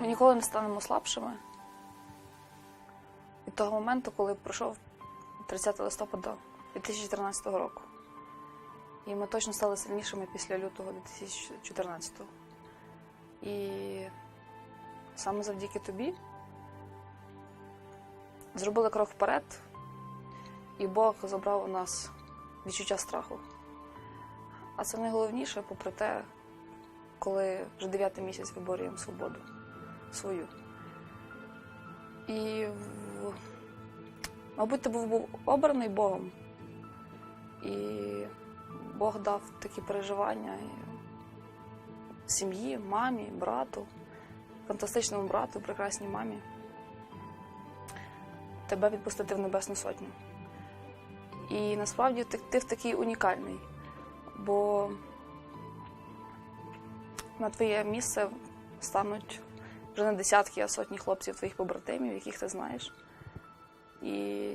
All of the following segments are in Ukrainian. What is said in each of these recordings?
Ми ніколи не станемо слабшими. Від того моменту, коли пройшов 30 листопада 2014 року. І ми точно стали сильнішими після лютого 2014. І саме завдяки тобі зробили крок вперед, і Бог забрав у нас відчуття страху. А це найголовніше, попри те, коли вже дев'ятий місяць виборюємо свободу свою. І, мабуть, ти був, обраний Богом. І Бог дав такі переживання сім'ї, мамі, брату, фантастичному брату, прекрасній мамі. Тебе відпустити в Небесну Сотню. І насправді ти, ти в такий унікальний, бо на твоє місце стануть вже не десятки, а сотні хлопців твоїх побратимів, яких ти знаєш, і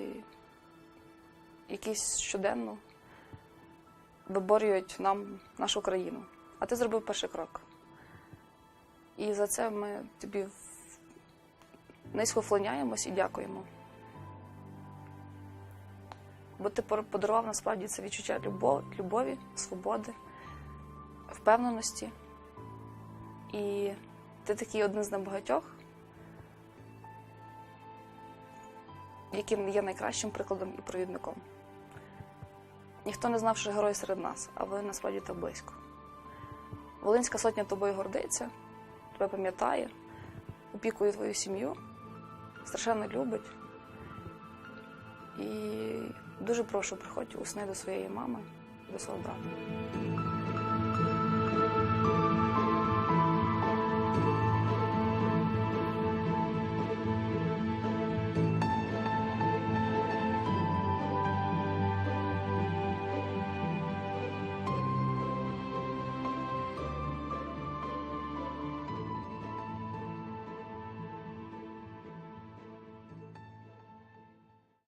якісь щоденно виборюють нам нашу країну. А ти зробив перший крок. І за це ми тобі низько вклоняємось і дякуємо. Бо ти подарував насправді це відчуття любов, любові, свободи, впевненості. І ти такий один з небагатьох, яким є найкращим прикладом і провідником. Ніхто не знав, що герой серед нас, а ви насправді так близько. Волинська сотня тобою гордиться, тебе пам'ятає, опікує твою сім'ю, страшенно любить. І дуже прошу, приходь у сни до своєї мами, до свого брата.